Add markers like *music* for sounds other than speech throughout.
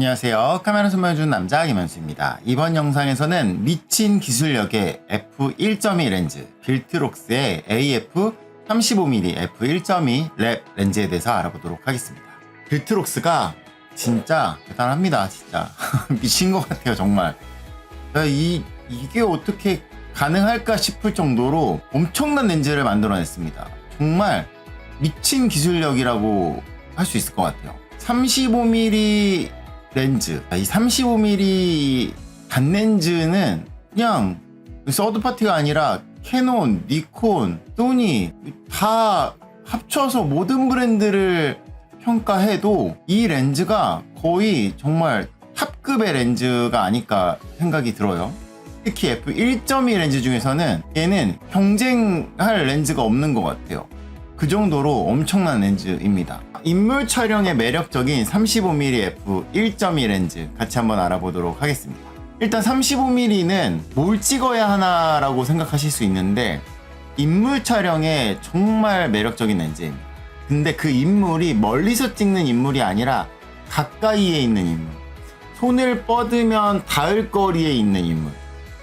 안녕하세요. 카메라 선물해주는 남자 김현수입니다. 이번 영상에서는 미친 기술력의 f1.2 렌즈 빌트록스의 AF 35mm f1.2 랩 렌즈에 대해서 알아보도록 하겠습니다. 빌트록스가 진짜 대단합니다. 진짜 *laughs* 미친 것 같아요. 정말 야, 이 이게 어떻게 가능할까 싶을 정도로 엄청난 렌즈를 만들어냈습니다. 정말 미친 기술력이라고 할 수 있을 것 같아요. 35mm 렌즈. 이 35mm 단 렌즈는 그냥 서드파티가 아니라 캐논, 니콘, 소니 다 합쳐서 모든 브랜드를 평가해도 이 렌즈가 거의 정말 탑급의 렌즈가 아닐까 생각이 들어요. 특히 f1.2 렌즈 중에서는 얘는 경쟁할 렌즈가 없는 것 같아요. 그 정도로 엄청난 렌즈입니다. 인물 촬영에 매력적인 35mm f1.2 렌즈 같이 한번 알아보도록 하겠습니다. 일단 35mm는 뭘 찍어야 하나라고 생각하실 수 있는데 인물 촬영에 정말 매력적인 렌즈입니다. 근데 그 인물이 멀리서 찍는 인물이 아니라 가까이에 있는 인물. 손을 뻗으면 닿을 거리에 있는 인물.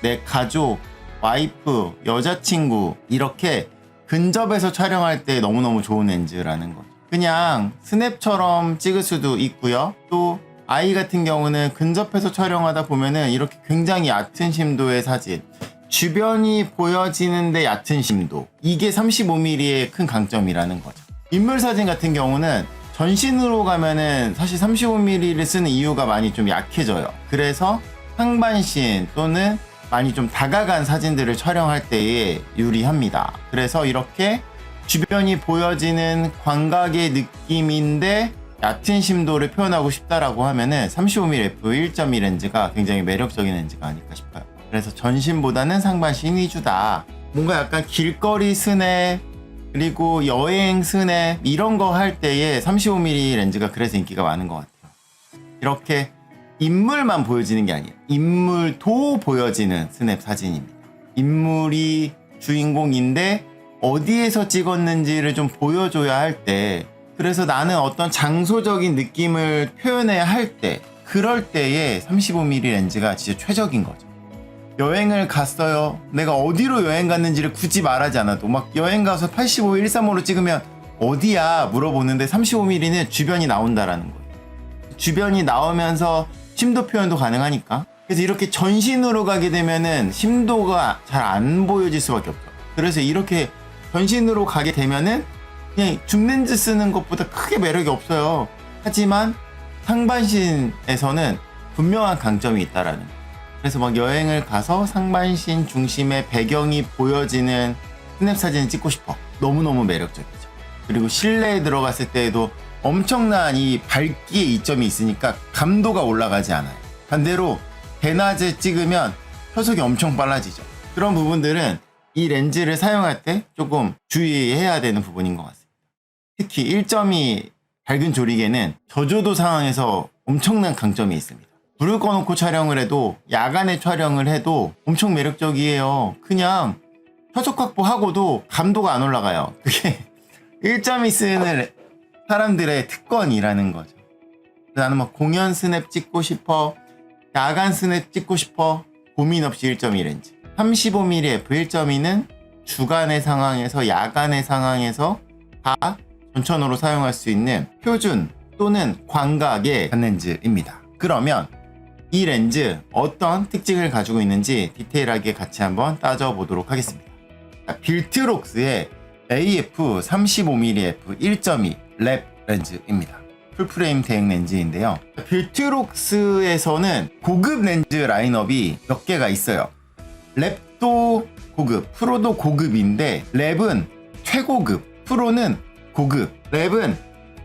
내 가족, 와이프, 여자친구 이렇게 근접해서 촬영할 때 너무너무 좋은 렌즈라는 거죠. 그냥 스냅처럼 찍을 수도 있고요. 또 아이 같은 경우는 근접해서 촬영하다 보면은 이렇게 굉장히 얕은 심도의 사진 주변이 보여지는데 얕은 심도 이게 35mm의 큰 강점이라는 거죠. 인물 사진 같은 경우는 전신으로 가면은 사실 35mm를 쓰는 이유가 많이 좀 약해져요. 그래서 상반신 또는 많이 좀 다가간 사진들을 촬영할 때에 유리합니다. 그래서 이렇게 주변이 보여지는 광각의 느낌인데 얕은 심도를 표현하고 싶다라고 하면은 35mm f1.2 렌즈가 굉장히 매력적인 렌즈가 아닐까 싶어요. 그래서 전신보다는 상반신 위주다. 뭔가 약간 길거리 스냅 그리고 여행 스냅 이런 거 할 때에 35mm 렌즈가 그래서 인기가 많은 것 같아요. 이렇게 인물만 보여지는 게 아니에요. 인물도 보여지는 스냅 사진입니다. 인물이 주인공인데 어디에서 찍었는지를 좀 보여줘야 할 때, 그래서 나는 어떤 장소적인 느낌을 표현해야 할 때, 그럴 때에 35mm 렌즈가 진짜 최적인 거죠. 여행을 갔어요. 내가 어디로 여행 갔는지를 굳이 말하지 않아도 막 여행 가서 85, 135로 찍으면 어디야 물어보는데 35mm는 주변이 나온다라는 거예요. 주변이 나오면서 심도 표현도 가능하니까. 그래서 이렇게 전신으로 가게 되면은 심도가 잘 안 보여질 수밖에 없죠. 그래서 이렇게 전신으로 가게 되면은 그냥 줌렌즈 쓰는 것보다 크게 매력이 없어요. 하지만 상반신에서는 분명한 강점이 있다라는. 그래서 막 여행을 가서 상반신 중심의 배경이 보여지는 스냅 사진을 찍고 싶어. 너무너무 매력적이죠. 그리고 실내에 들어갔을 때에도 엄청난 이 밝기의 이점이 있으니까 감도가 올라가지 않아요. 반대로 대낮에 찍으면 효속이 엄청 빨라지죠. 그런 부분들은 이 렌즈를 사용할 때 조금 주의해야 되는 부분인 것 같습니다. 특히 1.2 밝은 조리개는 저조도 상황에서 엄청난 강점이 있습니다. 불을 꺼놓고 촬영을 해도 야간에 촬영을 해도 엄청 매력적이에요. 그냥 효속 확보하고도 감도가 안 올라가요. 그게 *laughs* 1.2 쓰는 사람들의 특권이라는 거죠. 나는 뭐 공연 스냅 찍고 싶어, 야간 스냅 찍고 싶어, 고민 없이 1.2 렌즈. 35mm f1.2는 주간의 상황에서 야간의 상황에서 다 전천으로 사용할 수 있는 표준 또는 광각의 단렌즈입니다. 그러면 이 렌즈 어떤 특징을 가지고 있는지 디테일하게 같이 한번 따져보도록 하겠습니다. 빌트록스의 AF 35mm f1.2 랩 렌즈입니다. 풀프레임 대행 렌즈인데요. 빌트록스에서는 고급 렌즈 라인업이 몇 개가 있어요. 랩도 고급, 프로도 고급인데 랩은 최고급, 프로는 고급, 랩은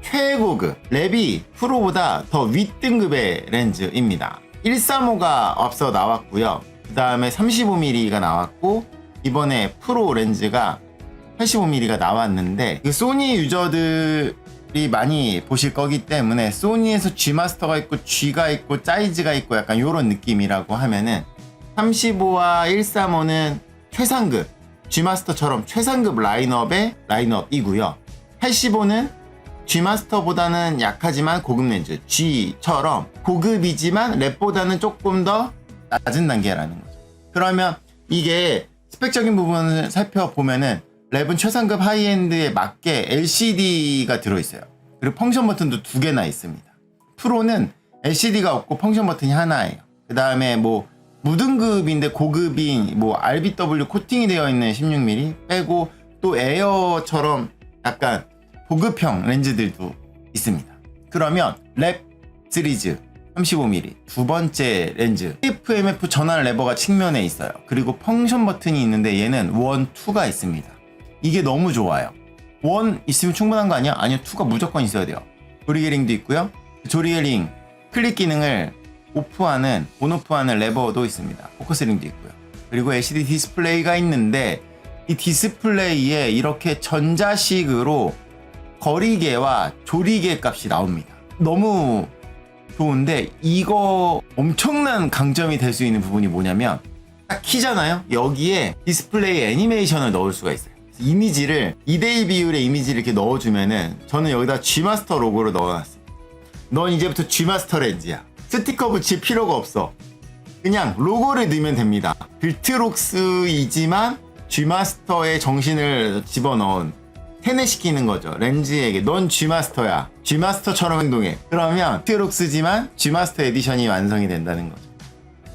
최고급, 랩이 프로보다 더 윗등급의 렌즈입니다. 135가 앞서 나왔고요. 그 다음에 35mm가 나왔고 이번에 프로 렌즈가 85mm가 나왔는데 그 소니 유저들이 많이 보실 거기 때문에 소니에서 G 마스터가 있고 G가 있고 짜이즈가 있고 약간 이런 느낌이라고 하면은 35와 135는 최상급 G 마스터처럼 최상급 라인업의 라인업이고요. 85는 G마스터보다는 약하지만 고급 렌즈 G처럼 고급이지만 랩보다는 조금 더 낮은 단계라는 거죠. 그러면 이게 스펙적인 부분을 살펴보면은 랩은 최상급 하이엔드에 맞게 LCD가 들어있어요. 그리고 펑션 버튼도 두 개나 있습니다. 프로는 LCD가 없고 펑션 버튼이 하나예요. 그 다음에 뭐 무등급인데 고급인 뭐 RBW 코팅이 되어 있는 16mm 빼고 또 에어처럼 약간 고급형 렌즈들도 있습니다. 그러면 랩 시리즈 35mm 두 번째 렌즈 FMF 전환 레버가 측면에 있어요. 그리고 펑션 버튼이 있는데 얘는 1, 2가 있습니다. 이게 너무 좋아요. 1 있으면 충분한 거 아니야? 아니요, 2가 무조건 있어야 돼요. 조리개링도 있고요. 조리개링 클릭 기능을 오프하는 온오프하는 레버도 있습니다. 포커스링도 있고요. 그리고 LCD 디스플레이가 있는데 이 디스플레이에 이렇게 전자식으로 거리계와 조리개 값이 나옵니다. 너무 좋은데 이거 엄청난 강점이 될 수 있는 부분이 뭐냐면 딱 키잖아요. 여기에 디스플레이 애니메이션을 넣을 수가 있어요. 이미지를 2대1 비율의 이미지를 이렇게 넣어주면은 저는 여기다 G마스터 로고를 넣어놨어요. 넌 이제부터 G마스터 렌즈야. 스티커 붙일 필요가 없어. 그냥 로고를 넣으면 됩니다. 빌트록스이지만 G마스터의 정신을 집어넣은 세뇌시키는 거죠. 렌즈에게 넌 G마스터야. G마스터처럼 행동해. 그러면 빌트록스지만 G마스터 에디션이 완성이 된다는 거죠.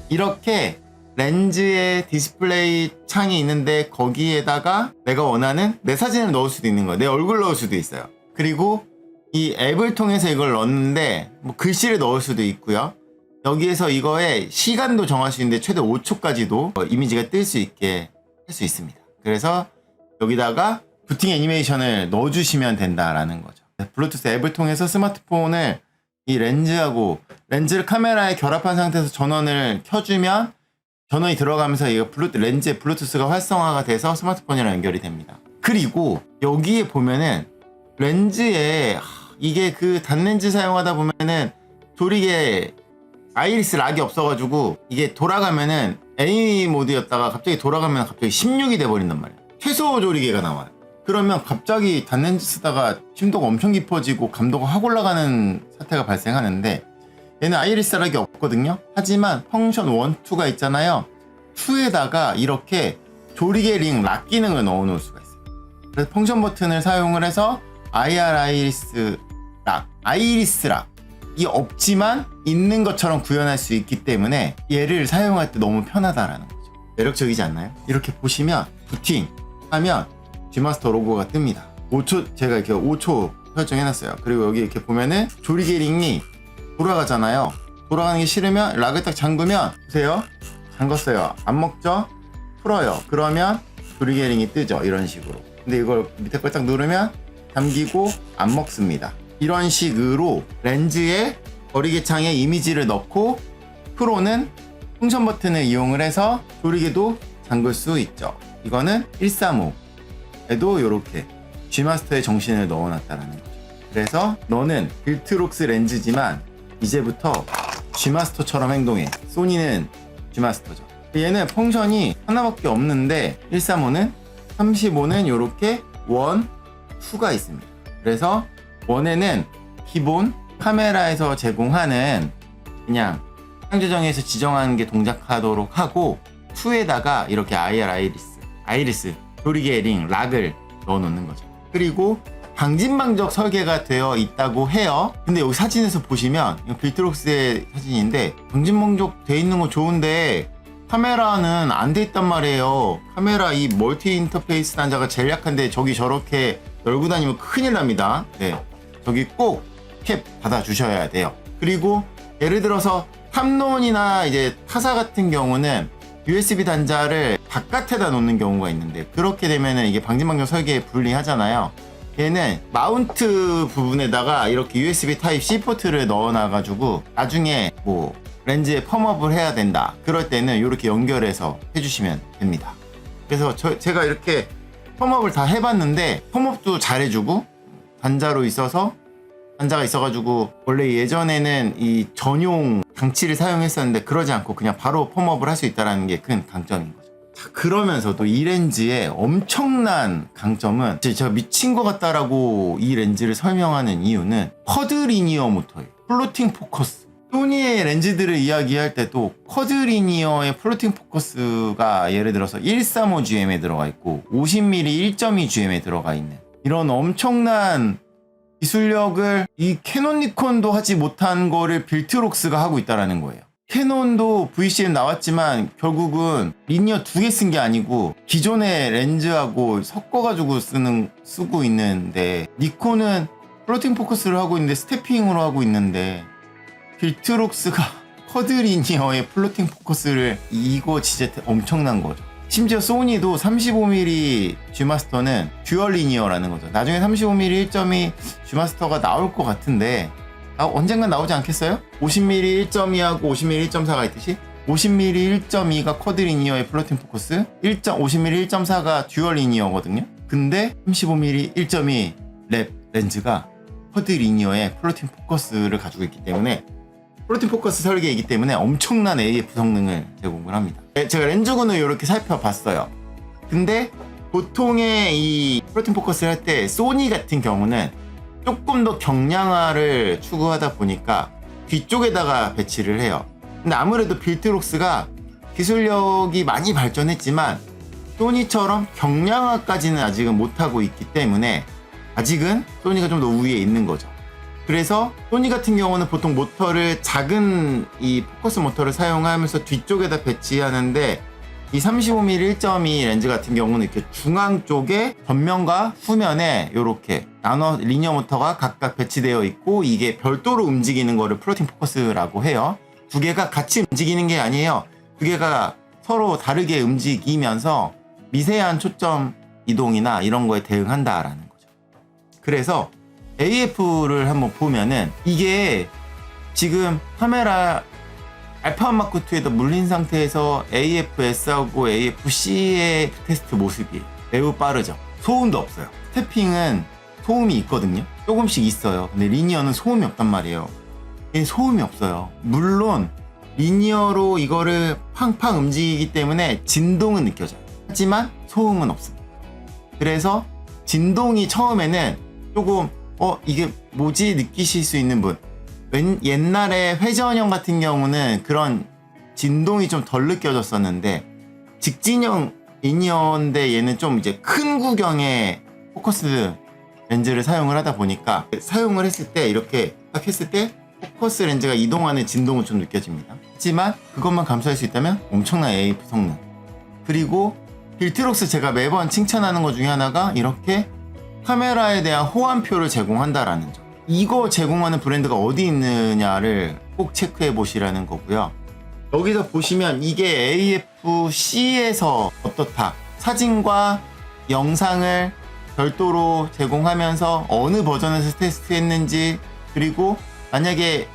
이렇게 렌즈에 디스플레이 창이 있는데 거기에다가 내가 원하는 내 사진을 넣을 수도 있는 거야. 내 얼굴 넣을 수도 있어요. 그리고 이 앱을 통해서 이걸 넣는데 뭐 글씨를 넣을 수도 있고요. 여기에서 이거의 시간도 정할 수 있는데 최대 5초까지도 이미지가 뜰 수 있게 할 수 있습니다. 그래서 여기다가 부팅 애니메이션을 넣어주시면 된다라는 거죠. 블루투스 앱을 통해서 스마트폰을 이 렌즈하고 렌즈를 카메라에 결합한 상태에서 전원을 켜주면 전원이 들어가면서 이 블루 렌즈의 블루투스가 활성화가 돼서 스마트폰이랑 연결이 됩니다. 그리고 여기에 보면은 렌즈에 하, 이게 그 단렌즈 사용하다 보면은 조리개 아이리스 락이 없어가지고 이게 돌아가면은 A 모드였다가 갑자기 돌아가면 갑자기 16이 돼버린단 말이에요. 최소 조리개가 나와요. 그러면 갑자기 단렌즈 쓰다가 심도가 엄청 깊어지고 감도가 확 올라가는 사태가 발생하는데 얘는 아이리스 락이 없거든요. 하지만 펑션 1, 2가 있잖아요. 2에다가 이렇게 조리개 링 락 기능을 넣어 놓을 수가 있어요. 그래서 펑션 버튼을 사용을 해서 IR 아이리스 락, 아이리스 락 이 없지만 있는 것처럼 구현할 수 있기 때문에 얘를 사용할 때 너무 편하다라는 거죠. 매력적이지 않나요? 이렇게 보시면 부팅 하면 G마스터 로고가 뜹니다. 5초 제가 이렇게 5초 설정해놨어요. 그리고 여기 이렇게 보면은 조리개 링이 돌아가잖아요. 돌아가는 게 싫으면 락을 딱 잠그면 보세요. 잠궜어요. 안 먹죠? 풀어요. 그러면 조리개링이 뜨죠. 이런 식으로. 근데 이걸 밑에 걸 딱 누르면 잠기고 안 먹습니다. 이런 식으로 렌즈에 거리개창에 이미지를 넣고 프로는 풍선 버튼을 이용을 해서 조리개도 잠글 수 있죠. 이거는 135에도 이렇게 G마스터의 정신을 넣어놨다는 거죠. 그래서 너는 빌트록스 렌즈지만 이제부터 G마스터처럼 행동해. 소니는 G마스터죠. 얘는 펑션이 하나밖에 없는데 135는 35는 이렇게 1, 2가 있습니다. 그래서 1에는 기본 카메라에서 제공하는 그냥 상조정에서 지정하는 게 동작하도록 하고 2에다가 이렇게 IR 아이리스, 아이리스, 조리개 링, 락을 넣어 놓는 거죠. 그리고 방진방적 설계가 되어 있다고 해요. 근데 여기 사진에서 보시면 빌트록스의 사진인데 방진방적 돼 있는 거 좋은데 카메라는 안 돼 있단 말이에요. 카메라 이 멀티 인터페이스 단자가 제일 약한데 저기 저렇게 열고 다니면 큰일 납니다. 네. 저기 꼭 캡 받아 주셔야 돼요. 그리고 예를 들어서 탐론이나 이제 타사 같은 경우는 USB 단자를 바깥에다 놓는 경우가 있는데 그렇게 되면은 이게 방진방적 설계에 불리하잖아요. 얘는 마운트 부분에다가 이렇게 USB 타입 C 포트를 넣어 놔 가지고 나중에 뭐 렌즈에 펌업을 해야 된다. 그럴 때는 이렇게 연결해서 해주시면 됩니다. 그래서 저, 제가 이렇게 펌업을 다 해봤는데 펌업도 잘해주고 단자로 있어서 단자가 있어가지고 원래 예전에는 이 전용 장치를 사용했었는데 그러지 않고 그냥 바로 펌업을 할 수 있다는 게 큰 강점인 거죠. 자, 그러면서도 이 렌즈의 엄청난 강점은 제가 미친 것 같다라고 이 렌즈를 설명하는 이유는 쿼드리니어 모터예요. 플로팅 포커스. 소니의 렌즈들을 이야기할 때도 쿼드리니어의 플로팅 포커스가 예를 들어서 135GM에 들어가 있고 50mm 1.2GM에 들어가 있는 이런 엄청난 기술력을 이 캐논 니콘도 하지 못한 거를 빌트록스가 하고 있다라는 거예요. 캐논도 VCM 나왔지만 결국은 리니어 두 개 쓴 게 아니고 기존의 렌즈하고 섞어가지고 쓰는 쓰고 있는데 니콘은 플로팅 포커스를 하고 있는데 스태핑으로 하고 있는데 빌트록스가 *laughs* 쿼드리니어의 플로팅 포커스를 이거 진짜 엄청난 거죠. 심지어 소니도 35mm G마스터는 듀얼 리니어라는 거죠. 나중에 35mm 1.2 G마스터가 나올 것 같은데 아, 언젠간 나오지 않겠어요? 50mm 1.2하고 50mm 1.4가 있듯이 50mm 1.2가 쿼드 리니어의 플로팅 포커스 1. 50mm 1.4가 듀얼 리니어거든요. 근데 35mm 1.2 랩 렌즈가 쿼드 리니어의 플로팅 포커스를 가지고 있기 때문에 플로팅 포커스 설계이기 때문에 엄청난 AF 성능을 제공을 합니다. 네, 제가 렌즈군을 이렇게 살펴봤어요. 근데 보통의 이 플로팅 포커스를 할 때 소니 같은 경우는 조금 더 경량화를 추구하다 보니까 뒤쪽에다가 배치를 해요. 근데 아무래도 빌트록스가 기술력이 많이 발전했지만 소니처럼 경량화까지는 아직은 못하고 있기 때문에 아직은 소니가 좀 더 우위에 있는 거죠. 그래서 소니 같은 경우는 보통 모터를 작은 이 포커스 모터를 사용하면서 뒤쪽에다 배치하는데 이 35mm 1.2 렌즈 같은 경우는 이렇게 중앙 쪽에 전면과 후면에 이렇게 나눠 리니어 모터가 각각 배치되어 있고 이게 별도로 움직이는 거를 플로팅 포커스라고 해요. 두 개가 같이 움직이는 게 아니에요. 두 개가 서로 다르게 움직이면서 미세한 초점 이동이나 이런 거에 대응한다라는 거죠. 그래서 AF를 한번 보면은 이게 지금 카메라 알파 마크 2에다 물린 상태에서 AF-S하고 AF-C의 테스트 모습이 매우 빠르죠. 소음도 없어요. 스태핑은 소음이 있거든요. 조금씩 있어요. 근데 리니어는 소음이 없단 말이에요. 얘 소음이 없어요. 물론 리니어로 이거를 팡팡 움직이기 때문에 진동은 느껴져요. 하지만 소음은 없습니다. 그래서 진동이 처음에는 조금 어 이게 뭐지 느끼실 수 있는 분 웬- 옛날에 회전형 같은 경우는 그런 진동이 좀 덜 느껴졌었는데 직진형 리니어인데 얘는 좀 이제 큰 구경의 포커스 렌즈를 사용을 하다 보니까 사용을 했을 때 이렇게 딱 했을 때 포커스 렌즈가 이동하는 진동은 좀 느껴집니다. 하지만 그것만 감수할 수 있다면 엄청난 AF 성능. 그리고 빌트록스 제가 매번 칭찬하는 것 중에 하나가 이렇게 카메라에 대한 호환표를 제공한다라는 점. 이거 제공하는 브랜드가 어디 있느냐를 꼭 체크해 보시라는 거고요. 여기서 보시면 이게 AFC에서 어떻다. 사진과 영상을 별도로 제공하면서 어느 버전에서 테스트했는지 그리고 만약에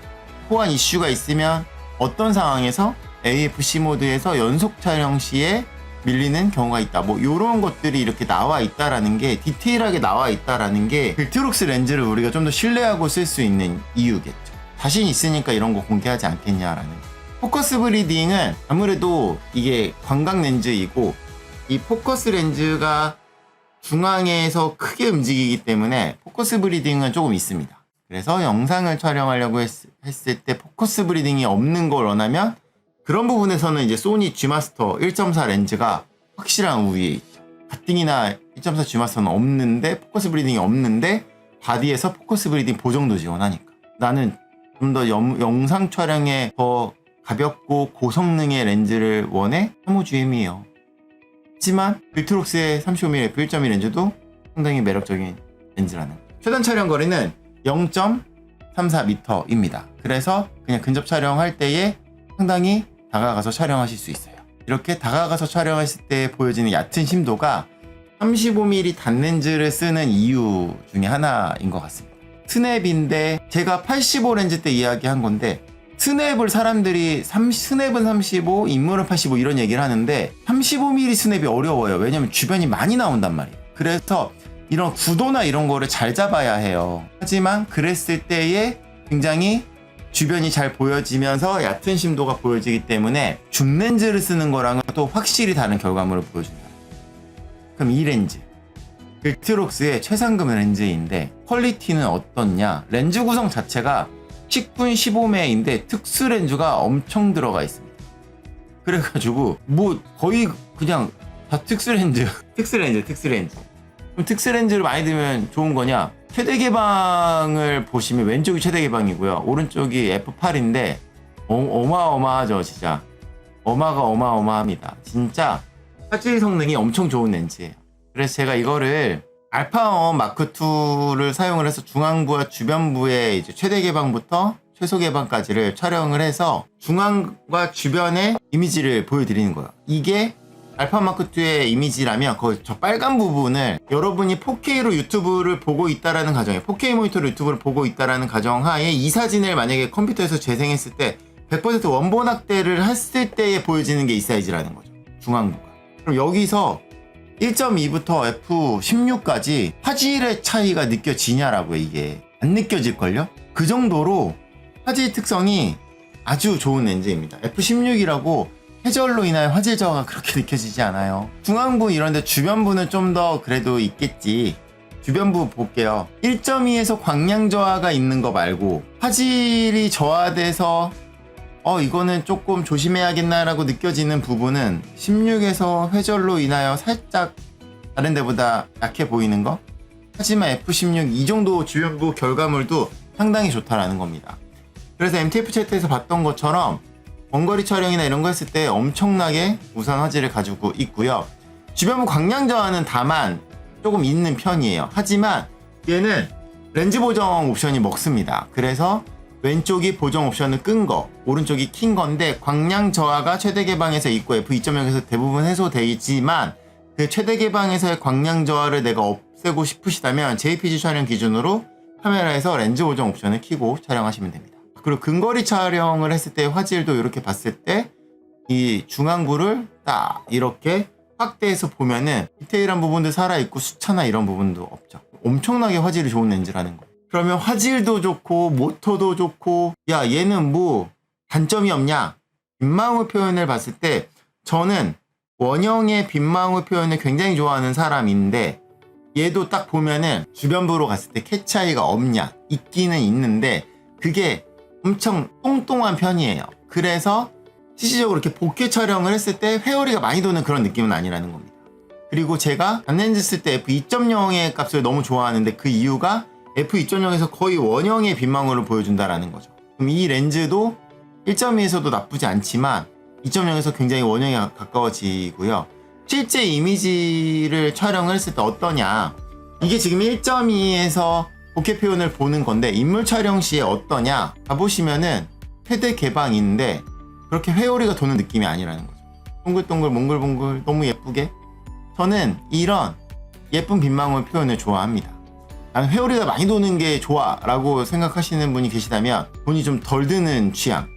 호환 이슈가 있으면 어떤 상황에서 AFC 모드에서 연속 촬영 시에 밀리는 경우가 있다. 뭐 이런 것들이 이렇게 나와 있다라는 게 디테일하게 나와 있다라는 게 빌트록스 렌즈를 우리가 좀 더 신뢰하고 쓸 수 있는 이유겠죠. 자신 있으니까 이런 거 공개하지 않겠냐라는. 포커스 브리딩은 아무래도 이게 광각 렌즈이고 이 포커스 렌즈가 중앙에서 크게 움직이기 때문에 포커스 브리딩은 조금 있습니다. 그래서 영상을 촬영하려고 했, 을때 포커스 브리딩이 없는 걸 원하면 그런 부분에서는 이제 소니 G마스터 1.4 렌즈가 확실한 우위에 있죠. 가팅이나 1.4 G마스터는 없는데 포커스 브리딩이 없는데 바디에서 포커스 브리딩 보정도 지원하니까 나는 좀 더 영상 촬영에 더 가볍고 고성능의 렌즈를 원해 35GM이에요. 하지만 빌트록스의 35mm f1.2 렌즈도 상당히 매력적인 렌즈라는. 최단 촬영 거리는 0.34m입니다. 그래서 그냥 근접 촬영할 때에 상당히 다가가서 촬영하실 수 있어요. 이렇게 다가가서 촬영했을 때 보여지는 얕은 심도가 35mm 단렌즈를 쓰는 이유 중에 하나인 것 같습니다. 스냅인데 제가 85 렌즈 때 이야기한 건데 스냅을 사람들이 30, 스냅은 35, 인물은 85 이런 얘기를 하는데 35mm 스냅이 어려워요. 왜냐면 주변이 많이 나온단 말이에요. 그래서 이런 구도나 이런 거를 잘 잡아야 해요. 하지만 그랬을 때에 굉장히 주변이 잘 보여지면서 얕은 심도가 보여지기 때문에 줌 렌즈를 쓰는 거랑은 또 확실히 다른 결과물을 보여준다. 그럼 이 렌즈 빌트록스의 최상급 렌즈인데 퀄리티는 어떻냐? 렌즈 구성 자체가 10분 15매인데 특수 렌즈가 엄청 들어가 있습니다. 그래가지고 뭐 거의 그냥 다 특수 렌즈, *laughs* 특수 렌즈, 특수 렌즈. 그럼 특수 렌즈를 많이 들면 좋은 거냐? 최대 개방을 보시면 왼쪽이 최대 개방이고요. 오른쪽이 F8인데 어, 마어마하죠 진짜. 어마가 어마어마합니다. 진짜 화질 성능이 엄청 좋은 렌즈예요. 그래서 제가 이거를 알파원 마크 2를 사용을 해서 중앙부와 주변부의 이제 최대 개방부터 최소 개방까지를 촬영을 해서 중앙과 주변의 이미지를 보여드리는 거예요. 이게 알파 마크 2의 이미지라면 그 저 빨간 부분을 여러분이 4K로 유튜브를 보고 있다라는 가정에 4K 모니터로 유튜브를 보고 있다라는 가정하에 이 사진을 만약에 컴퓨터에서 재생했을 때 100% 원본 확대를 했을 때에 보여지는 게 이 사이즈라는 거죠. 중앙부가. 그럼 여기서 1.2부터 F16까지 화질의 차이가 느껴지냐라고 이게 안 느껴질걸요? 그 정도로 화질 특성이 아주 좋은 렌즈입니다. F16이라고 해절로 인하여 화질 저하가 그렇게 느껴지지 않아요. 중앙부 이런데 주변부는 좀 더 그래도 있겠지. 주변부 볼게요. 1.2에서 광량 저하가 있는 거 말고 화질이 저하돼서 어 이거는 조금 조심해야겠나라고 느껴지는 부분은 16에서 회절로 인하여 살짝 다른 데보다 약해 보이는 거 하지만 F16 이 정도 주변부 결과물도 상당히 좋다라는 겁니다 그래서 MTF 채트에서 봤던 것처럼 원거리 촬영이나 이런 거 했을 때 엄청나게 우선 화질을 가지고 있고요. 주변부 광량 저하는 다만 조금 있는 편이에요. 하지만 얘는 렌즈 보정 옵션이 먹습니다. 그래서 왼쪽이 보정 옵션을 끈 거, 오른쪽이 킨 건데 광량 저하가 최대 개방에서 있고 F2.0에서 대부분 해소되지만 그 최대 개방에서의 광량 저하를 내가 없애고 싶으시다면 JPG 촬영 기준으로 카메라에서 렌즈 보정 옵션을 켜고 촬영하시면 됩니다. 그리고 근거리 촬영을 했을 때 화질도 이렇게 봤을 때 이 중앙부를 딱 이렇게 확대해서 보면은 디테일한 부분도 살아있고 수차나 이런 부분도 없죠. 엄청나게 화질이 좋은 렌즈라는 거예요. 그러면 화질도 좋고 모터도 좋고 야 얘는 뭐 단점이 없냐 빈망울 표현을 봤을 때 저는 원형의 빈망울 표현을 굉장히 좋아하는 사람인데 얘도 딱 보면은 주변부로 갔을 때캣 차이가 없냐 있기는 있는데 그게 엄청 똥똥한 편이에요 그래서 실질적으로 이렇게 복귀 촬영을 했을 때 회오리가 많이 도는 그런 느낌은 아니라는 겁니다 그리고 제가 단렌즈 쓸 때 f2.0의 값을 너무 좋아하는데 그 이유가 f2.0에서 거의 원형의 빈망울을 보여준다라는 거죠. 그럼 이 렌즈도 1.2에서도 나쁘지 않지만 2.0에서 굉장히 원형에 가까워지고요. 실제 이미지를 촬영을 했을 때 어떠냐? 이게 지금 1.2에서 복귀 표현을 보는 건데 인물 촬영 시에 어떠냐? 가보시면은 최대 개방인데 그렇게 회오리가 도는 느낌이 아니라는 거죠. 동글동글 몽글몽글 너무 예쁘게 저는 이런 예쁜 빈망울 표현을 좋아합니다. 나는 회오리가 많이 도는 게 좋아 라고 생각하시는 분이 계시다면 돈이 좀 덜 드는 취향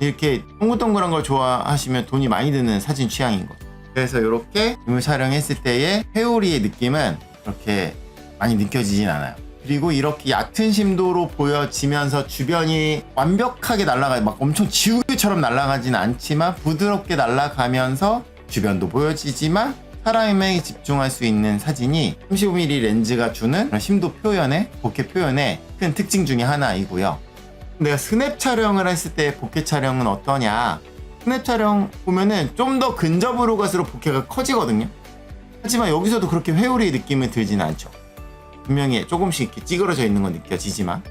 이렇게 동글동글한 걸 좋아하시면 돈이 많이 드는 사진 취향인 거죠 그래서 이렇게 인물 촬영했을 때의 회오리의 느낌은 그렇게 많이 느껴지진 않아요 그리고 이렇게 얕은 심도로 보여지면서 주변이 완벽하게 날아가 막 엄청 지우개처럼 날아가진 않지만 부드럽게 날아가면서 주변도 보여지지만 사람에게 집중할 수 있는 사진이 35mm 렌즈가 주는 심도 표현에 복회 표현의 큰 특징 중에 하나이고요. 내가 스냅 촬영을 했을 때 복회 촬영은 어떠냐? 스냅 촬영 보면은 좀 더 근접으로 갈수록 복회가 커지거든요. 하지만 여기서도 그렇게 회오리 느낌이 들지는 않죠. 분명히 조금씩 이렇게 찌그러져 있는 건 느껴지지만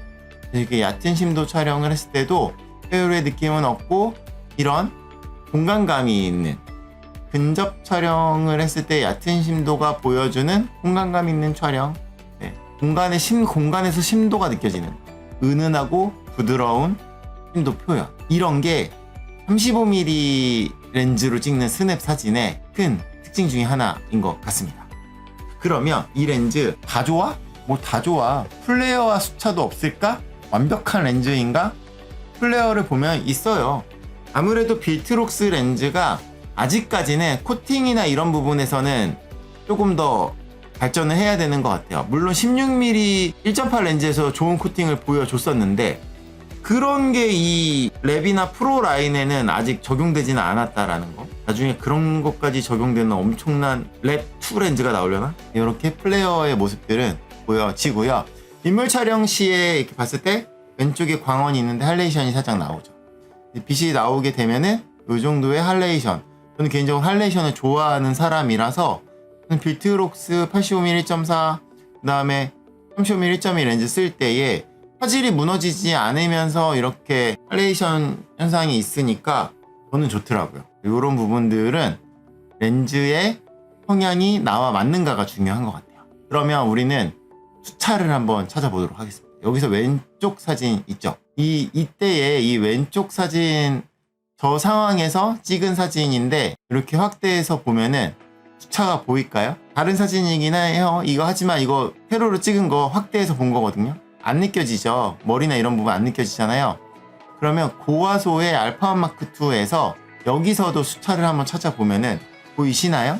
이렇게 얕은 심도 촬영을 했을 때도 회오리의 느낌은 없고 이런 공간감이 있는 근접 촬영을 했을 때 얕은 심도가 보여주는 공간감 있는 촬영. 네. 공간의 심, 공간에서 심도가 느껴지는 은은하고 부드러운 심도 표현. 이런 게 35mm 렌즈로 찍는 스냅 사진의 큰 특징 중에 하나인 것 같습니다. 그러면 이 렌즈 다 좋아? 뭐 다 좋아. 플레어와 수차도 없을까? 완벽한 렌즈인가? 플레어를 보면 있어요. 아무래도 빌트록스 렌즈가 아직까지는 코팅이나 이런 부분에서는 조금 더 발전을 해야 되는 것 같아요. 물론 16mm 1.8 렌즈에서 좋은 코팅을 보여줬었는데 그런 게 이 랩이나 프로 라인에는 아직 적용되지는 않았다라는 거. 나중에 그런 것까지 적용되는 엄청난 랩2 렌즈가 나오려나? 이렇게 플레이어의 모습들은 보여지고요. 인물 촬영 시에 이렇게 봤을 때 왼쪽에 광원이 있는데 할레이션이 살짝 나오죠. 빛이 나오게 되면은 이 정도의 할레이션. 저는 개인적으로 할레이션을 좋아하는 사람이라서 빌트록스 85mm 1.4 그 다음에 35mm 1.2 렌즈 쓸 때에 화질이 무너지지 않으면서 이렇게 할레이션 현상이 있으니까 저는 좋더라고요. 이런 부분들은 렌즈의 성향이 나와 맞는가가 중요한 것 같아요. 그러면 우리는 수차를 한번 찾아보도록 하겠습니다. 여기서 왼쪽 사진 있죠? 이, 이때의 이 왼쪽 사진, 저 상황에서 찍은 사진인데, 이렇게 확대해서 보면은 수차가 보일까요? 다른 사진이긴 해요. 이거 하지만 이거 세로로 찍은 거 확대해서 본 거거든요. 안 느껴지죠? 머리나 이런 부분 안 느껴지잖아요. 그러면 고화소의 알파 마크 2에서 여기서도 수차를 한번 찾아보면은 보이시나요?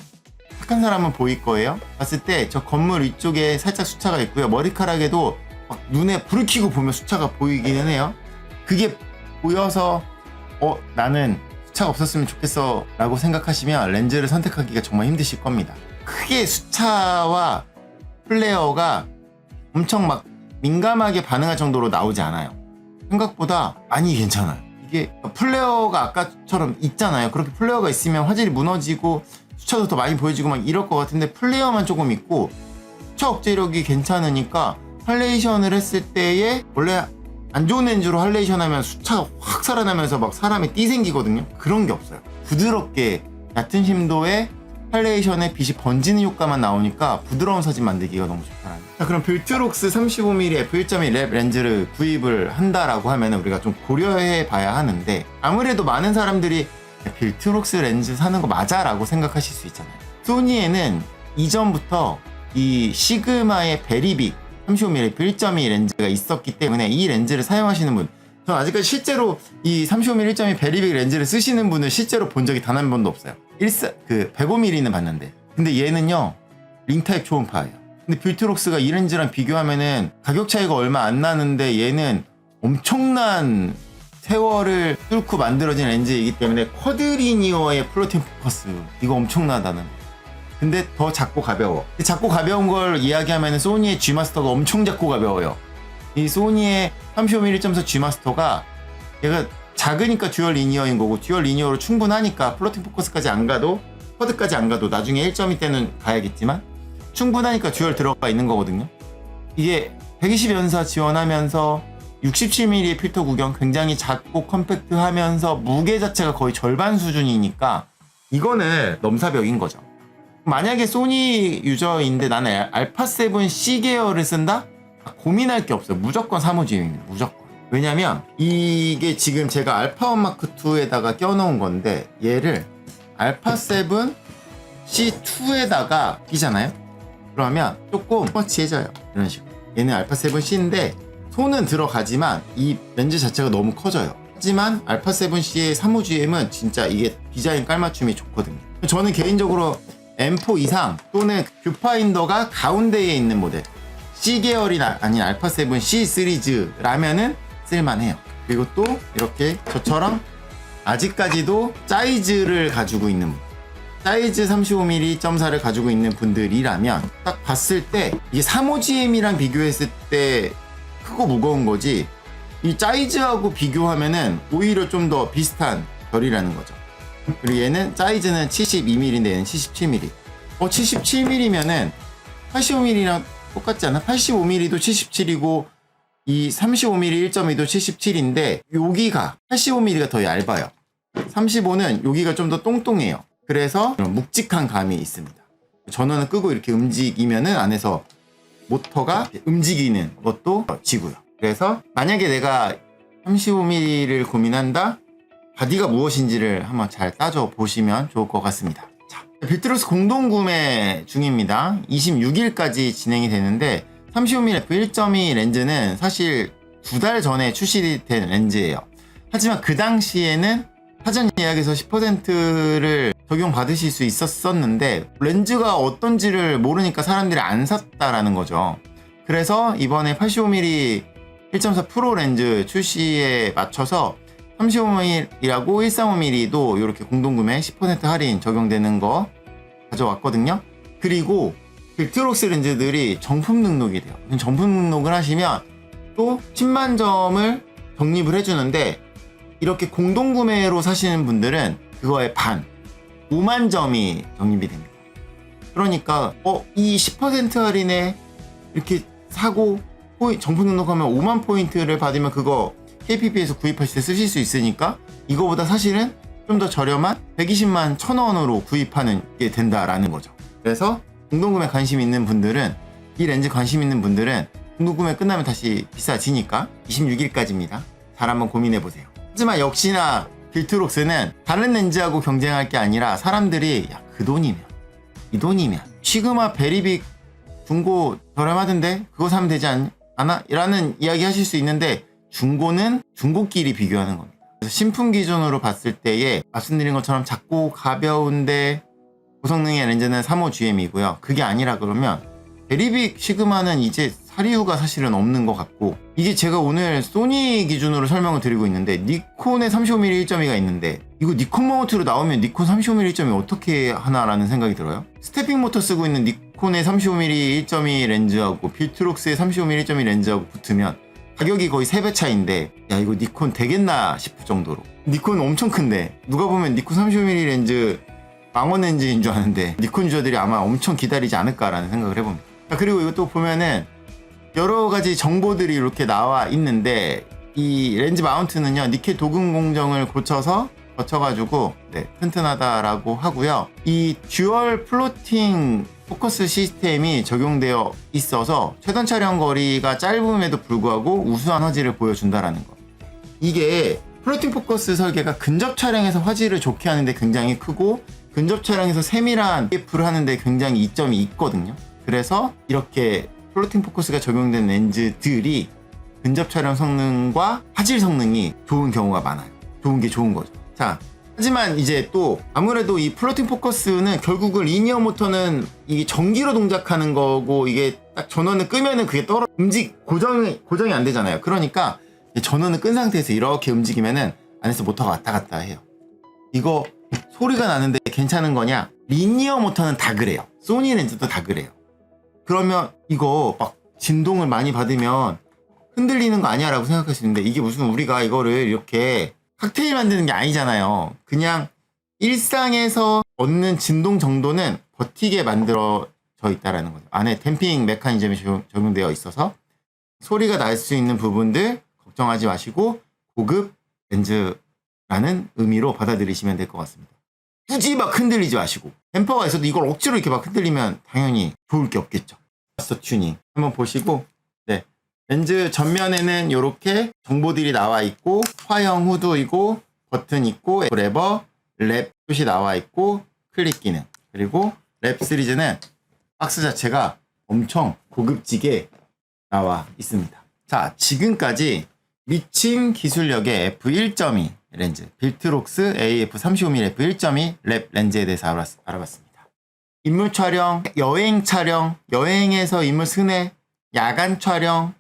착한 사람은 보일 거예요. 봤을 때 저 건물 위쪽에 살짝 수차가 있고요. 머리카락에도 막 눈에 불을 켜고 보면 수차가 보이기는 해요. 그게 보여서 어 나는 수차가 없었으면 좋겠어 라고 생각하시면 렌즈를 선택하기가 정말 힘드실 겁니다. 크게 수차와 플레어가 엄청 막 민감하게 반응할 정도로 나오지 않아요. 생각보다 많이 괜찮아요. 이게 플레어가 아까처럼 있잖아요. 그렇게 플레어가 있으면 화질이 무너지고 수차도 더 많이 보여지고 막 이럴 것 같은데 플레어만 조금 있고 수차 억제력이 괜찮으니까 할레이션을 했을 때에 원래 안 좋은 렌즈로 할레이션 하면 수차가 확 살아나면서 막 사람이 띠 생기거든요. 그런 게 없어요. 부드럽게 얕은 심도의 할레이션에 빛이 번지는 효과만 나오니까 부드러운 사진 만들기가 너무 좋더라고요. 자, 그럼 빌트록스 35mm f1.2 랩 렌즈를 구입을 한다라고 하면 우리가 좀 고려해 봐야 하는데 아무래도 많은 사람들이 빌트록스 렌즈 사는 거 맞아 라고 생각하실 수 있잖아요. 소니에는 이전부터 이 시그마의 베리빅 35mm f1.2 렌즈가 있었기 때문에 이 렌즈를 사용하시는 분전 아직까지 실제로 이 35mm 1.2 베리빅 렌즈를 쓰시는 분을 실제로 본 적이 단 한 번도 없어요. 14, 그 105mm는 봤는데. 근데 얘는요, 링타입 초음파예요. 근데 빌트록스가 이 렌즈랑 비교하면은 가격 차이가 얼마 안 나는데 얘는 엄청난 세월을 뚫고 만들어진 렌즈이기 때문에 쿼드리니어의 플로팅 포커스. 이거 엄청나다는 거. 근데 더 작고 가벼워. 작고 가벼운 걸 이야기하면 소니의 G마스터가 엄청 작고 가벼워요. 이 소니의 35mm 1.4 G마스터가 얘가 작으니까 듀얼 리니어인 거고 듀얼 리니어로 충분하니까 플로팅 포커스까지 안 가도 쿼드까지 안 가도 나중에 1.2 때는 가야겠지만 충분하니까 듀얼 들어가 있는 거거든요. 이게 120 연사 지원하면서 67mm 필터 구경 굉장히 작고 컴팩트하면서 무게 자체가 거의 절반 수준이니까 이거는 넘사벽인 거죠. 만약에 소니 유저인데 나는 알파 7 C 계열을 쓴다? 고민할 게 없어요. 무조건 사무직입니다. 무조건. 왜냐면 이게 지금 제가 알파 1 마크 2에다가 껴놓은 건데 얘를 알파 7 C2에다가 끼잖아요. 그러면 조금 터치해져요. 이런 식으로. 얘는 알파 7 C인데 손은 들어가지만 이 렌즈 자체가 너무 커져요. 하지만 알파 7C의 35GM은 진짜 이게 디자인 깔맞춤이 좋거든요. 저는 개인적으로 M4 이상 또는 뷰파인더가 가운데에 있는 모델 C 계열이 아닌 알파 7 C 시리즈라면은 쓸만해요. 그리고 또 이렇게 저처럼 아직까지도 사이즈를 가지고 있는 분. 사이즈 35mm 1.4를 가지고 있는 분들이라면 딱 봤을 때 이게 35GM이랑 비교했을 때 크고 무거운 거지 이 사이즈하고 비교하면은 오히려 좀 더 비슷한 결이라는 거죠. 그리고 얘는 사이즈는 72mm인데 얘는 77mm. 어 77mm면은 85mm랑 똑같지 않아? 85mm도 77이고 이 35mm 1.2도 77인데 여기가 85mm가 더 얇아요. 35는 여기가 좀 더 똥똥해요. 그래서 묵직한 감이 있습니다. 전원을 끄고 이렇게 움직이면은 안에서 모터가 움직이는 것도 지고요. 그래서 만약에 내가 35mm를 고민한다? 바디가 무엇인지를 한번 잘 따져 보시면 좋을 것 같습니다. 자, 빌트로스 공동 구매 중입니다. 26일까지 진행이 되는데 35mm f1.2 렌즈는 사실 두 달 전에 출시된 렌즈예요. 하지만 그 당시에는 사전 예약에서 10%를 적용받으실 수 있었었는데 렌즈가 어떤지를 모르니까 사람들이 안 샀다라는 거죠. 그래서 이번에 85mm 1.4 프로 렌즈 출시에 맞춰서 35mm라고 135mm도 이렇게 공동구매 10% 할인 적용되는 거 가져왔거든요. 그리고 빌트록스 렌즈들이 정품 등록이 돼요. 정품 등록을 하시면 또 10만 점을 적립을 해주는데 이렇게 공동구매로 사시는 분들은 그거의 반 5만 점이 적립이 됩니다. 그러니까 어 이 10% 할인에 이렇게 사고 정품 등록하면 5만 포인트를 받으면 그거 KPP에서 구입하실 때 쓰실 수 있으니까 이거보다 사실은 좀 더 저렴한 120만 1000원으로 구입하는 게 된다라는 거죠. 그래서 공동구매 관심 있는 분들은 이 렌즈 관심 있는 분들은 공동구매 끝나면 다시 비싸지니까 26일까지입니다. 잘 한번 고민해 보세요. 하지만 역시나 빌트록스는 다른 렌즈하고 경쟁할 게 아니라 사람들이 야 그 돈이면 이 돈이면 시그마 베리빅 중고 저렴하던데 그거 사면 되지 않, 않아? 라는 이야기 하실 수 있는데 중고는 중고끼리 비교하는 겁니다. 그래서 신품 기준으로 봤을 때에 말씀드린 것처럼 작고 가벼운데 고성능의 렌즈는 35GM이고요. 그게 아니라 그러면 베리빅 시그마는 이제 사리우가 사실은 없는 것 같고 이게 제가 오늘 소니 기준으로 설명을 드리고 있는데 니콘의 35mm 1.2가 있는데 이거 니콘 마운트로 나오면 니콘 35mm 1.2 어떻게 하나라는 생각이 들어요. 스태핑 모터 쓰고 있는 니콘의 35mm 1.2 렌즈하고 빌트록스의 35mm 1.2 렌즈하고 붙으면 가격이 거의 3배 차인데 야 이거 니콘 되겠나 싶을 정도로 니콘 엄청 큰데 누가 보면 니콘 35mm 렌즈 망원 렌즈인 줄 아는데 니콘 유저들이 아마 엄청 기다리지 않을까라는 생각을 해봅니다. 자, 그리고 이것도 보면은 여러 가지 정보들이 이렇게 나와 있는데 이 렌즈 마운트는요 니켈 도금 공정을 고쳐서 거쳐가지고 네, 튼튼하다라고 하고요. 이 듀얼 플로팅 포커스 시스템이 적용되어 있어서 최단 촬영 거리가 짧음에도 불구하고 우수한 화질을 보여준다라는 거. 이게 플로팅 포커스 설계가 근접 촬영에서 화질을 좋게 하는데 굉장히 크고 근접 촬영에서 세밀한 EF를 하는데 굉장히 이점이 있거든요. 그래서 이렇게 플로팅 포커스가 적용된 렌즈들이 근접 촬영 성능과 화질 성능이 좋은 경우가 많아요. 좋은 게 좋은 거죠. 자, 하지만 이제 또 아무래도 이 플로팅 포커스는 결국은 리니어 모터는 이 전기로 동작하는 거고 이게 딱 전원을 끄면은 그게 떨어 움직 고정이 고정이 안 되잖아요. 그러니까 이 전원을 끈 상태에서 이렇게 움직이면은 안에서 모터가 왔다 갔다 해요. 이거 소리가 나는데 괜찮은 거냐? 리니어 모터는 다 그래요. 소니 렌즈도 다 그래요. 그러면 이거 막 진동을 많이 받으면 흔들리는 거 아니야 라고 있는데 이게 무슨 우리가 이거를 이렇게 칵테일 만드는 게 아니잖아요. 그냥 일상에서 얻는 진동 정도는 버티게 만들어져 있다라는 거죠. 안에 댐핑 메커니즘이 적- 적용되어 있어서 소리가 날 수 있는 부분들 걱정하지 마시고 고급 렌즈라는 의미로 받아들이시면 될 것 같습니다. 굳이 막 흔들리지 마시고 댐퍼가 있어도 이걸 억지로 이렇게 막 흔들리면 당연히 좋을 게 없겠죠. 마스터 튜닝 한번 보시고 네 렌즈 전면에는 이렇게 정보들이 나와 있고 화형 후드이고 버튼 있고 레버 랩 표시 나와 있고 클릭 기능 그리고 랩 시리즈는 박스 자체가 엄청 고급지게 나와 있습니다. 자 지금까지 미친 기술력의 f1.2 렌즈 빌트록스 AF35mm f1.2 랩 렌즈에 대해서 알아봤, 알아봤습니다. 인물 촬영, 여행 촬영, 여행에서 인물 스내, 야간 촬영,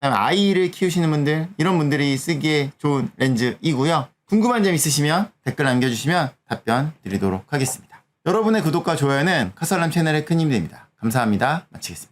아이를 키우시는 분들 이런 분들이 쓰기에 좋은 렌즈이고요. 궁금한 점 있으시면 댓글 남겨주시면 답변 드리도록 하겠습니다. 여러분의 구독과 좋아요는 카살람 채널에 큰 힘이 됩니다. 감사합니다. 마치겠습니다.